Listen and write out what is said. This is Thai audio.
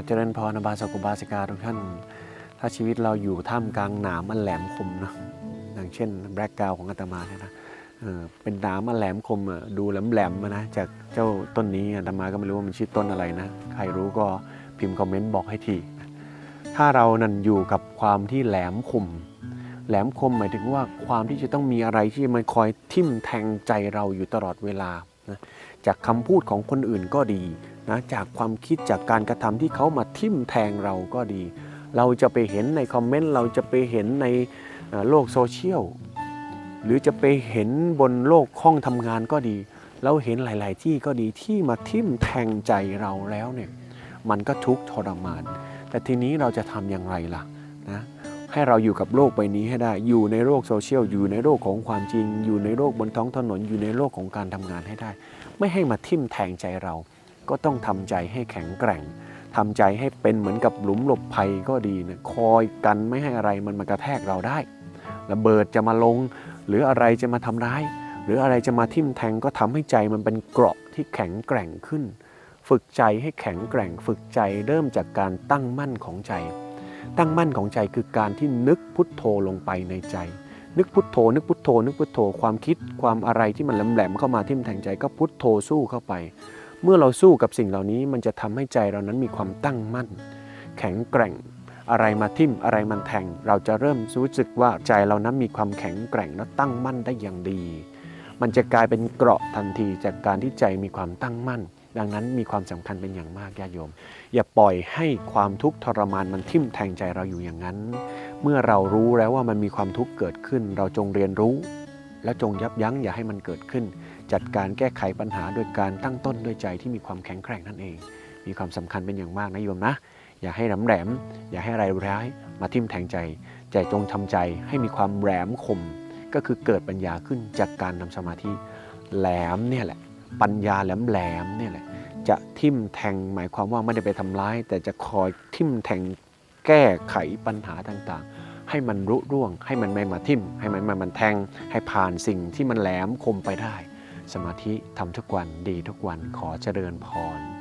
ขอเจริญพรบาสกุบาสิกาทุกท่าน ถ้าชีวิตเราอยู่ท่ามกลางหนามอันแหลมคมนะอย่างเช่นแบล็กกาวของอาตมาเนี่ยนะเป็นหนามอันแหลมคมอะดูแหลมๆอะนะจากเจ้าต้นนี้อาตมาก็ไม่รู้ว่ามันชื่อต้นอะไรนะ ใครรู้ก็พิมพ์คอมเมนต์บอกให้ที ถ้าเรานั่นอยู่กับความที่แหลมคม แหลมคมหมายถึงว่าความที่จะต้องมีอะไรที่มันคอยทิ่มแทงใจเราอยู่ตลอดเวลานะจากคำพูดของคนอื่นก็ดี นะจากความคิดจากการกระทำที่เขามาทิ่มแทงเราก็ดี เราจะไปเห็นในคอมเมนต์เราจะไปเห็นในโลกโซเชียลหรือจะไปเห็นบนโลกห้องทำงานก็ดี เราเห็นหลาย ๆ ที่ก็ดีที่มาทิ่มแทงใจเราแล้วเนี่ยมันก็ทุกข์ทรมาน แต่ทีนี้เราจะทำอย่างไรล่ะนะให้เราอยู่กับโลกใบนี้ให้ได้ อยู่ในโลกโซเชียล อยู่ในโลกของความจริง อยู่ในโลกบนท้องถนน อยู่ในโลกของการทำงานให้ได้ ไม่ให้มาทิ่มแทงใจเรา ก็ต้องทำใจให้แข็งแกร่งทำใจให้เป็นเหมือนกับหลุมหลบภัยก็ดีนะคอยกันไม่ให้อะไรมันมากระแทกเราได้ระเบิดจะมาลง หรืออะไรจะมาทำร้าย หรืออะไรจะมาทิ่มแทงก็ทำให้ใจมันเป็นเกราะที่แข็งแกร่งขึ้น ฝึกใจให้แข็งแกร่ง ฝึกใจเริ่มจากการตั้งมั่นของใจ ตั้งมั่นของใจคือการที่นึกพุทโธลงไปในใจ นึกพุทโธ นึกพุทโธ นึกพุทโธ ความคิดความอะไรที่มันแหลมๆเข้ามาทิ่มแทงใจก็พุทโธสู้เข้าไป เมื่อเราสู้กับสิ่งเหล่านี้มันจะทำให้ใจเรานั้นมีความตั้งมั่น แข็งแกร่ง อะไรมาทิ่มอะไรมันแทง เราจะเริ่มรู้สึกว่าใจเรานั้นมีความแข็งแกร่งและตั้งมั่นได้อย่างดี มันจะกลายเป็นเกราะทันทีจากการที่ใจมีความตั้งมั่น ดังนั้นมีความสำคัญเป็นอย่างมากญาติโยม อย่าปล่อยให้ความทุกข์ทรมานมันทิ่มแทงใจเราอยู่อย่างนั้น เมื่อเรารู้แล้วว่ามันมีความทุกข์เกิดขึ้น เราจงเรียนรู้ และจงยับยั้งอย่าให้มันเกิดขึ้น จัดการแก้ไขปัญหาโดยการตั้งต้นด้วยใจที่มีความแข็งแกร่งนั่นเอง มีความสำคัญเป็นอย่างมากนะโยมนะ อย่าให้แหลมแหลม อย่าให้อะไรร้ายมาทิ่มแทงใจ ใจจงทำใจให้มีความแหลมคม ก็คือเกิดปัญญาขึ้นจากการทำสมาธิแหลมเนี่ยแหละ ปัญญาแหลมแหลมเนี่ยแหละจะทิ่มแทงหมายความว่าไม่ได้ไปทำร้าย แต่จะคอยทิ่มแทงแก้ไขปัญหาต่างๆ ให้มันรุร่วง ให้มันไม่มาทิ่ม ให้มันไมามันแทง ให้ผ่านสิ่งที่มันแหลมคมไปได้ สมาธิทำทุกวันดีทุกวันขอเจริญพร